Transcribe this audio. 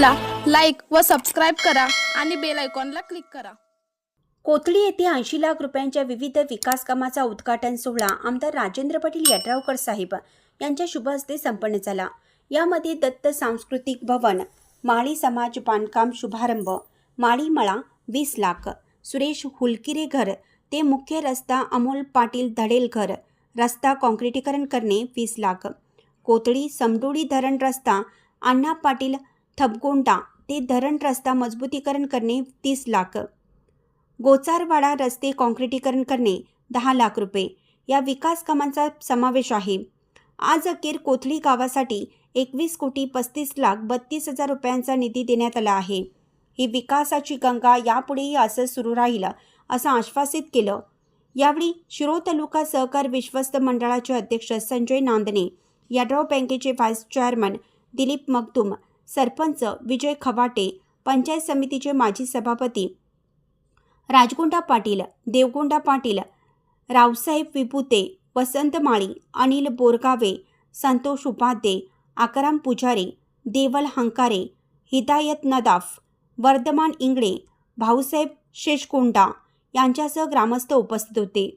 व सबस्क्राईब करा आणि बेल आयकॉनला क्लिक करा. कोथळी येथे ऐंशी लाख रुपयांच्या विविध विकास कामाचा उद्घाटन सोहळा आमदार राजेंद्र पाटील यड्रावकर साहेब यांच्या शुभ हस्ते संपन्न झाला. यामध्ये दत्त सांस्कृतिक भवन माळी समाज बांधकाम शुभारंभ माळी मळा वीस लाख सुरेश हुलकिरे घर ते मुख्य रस्ता अमोल पाटील धडेल घर रस्ता कॉन्क्रिटीकरण करणे वीस लाख. कोथळी समडोळी धरण रस्ता अण्णा पाटील थबगोंडा ते धरण रस्ता मजबूतीकरण करणे तीस लाख. गोचारवाडा रस्ते काँक्रिटीकरण करणे दहा लाख रुपये. या विकास कामांचा समावेश आहे. आज अखेर कोथळी गावासाठी एकवीस कोटी पस्तीस लाख बत्तीस हजार रुपयांचा निधी देण्यात आला आहे. ही विकासाची गंगा यापुढेही असं सुरू राहील असं आश्वासित केलं. यावेळी शिरो तालुका सहकार विश्वस्त मंडळाचे अध्यक्ष संजय नांदणे यड्राव बँकेचे व्हाईस चेअरमन दिलीप मगदूम सरपंच विजय खवाटे पंचायत समितीचे माजी सभापती राजगोंडा पाटील देवगोंडा पाटील रावसाहेब विभूते वसंत माळी अनिल बोरगावे संतोष उपाध्ये आकाराम पुजारी देवल हंकारे हिदायत नदाफ वर्धमान इंगळे भाऊसाहेब शेषकोंडा यांच्यासह ग्रामस्थ उपस्थित होते.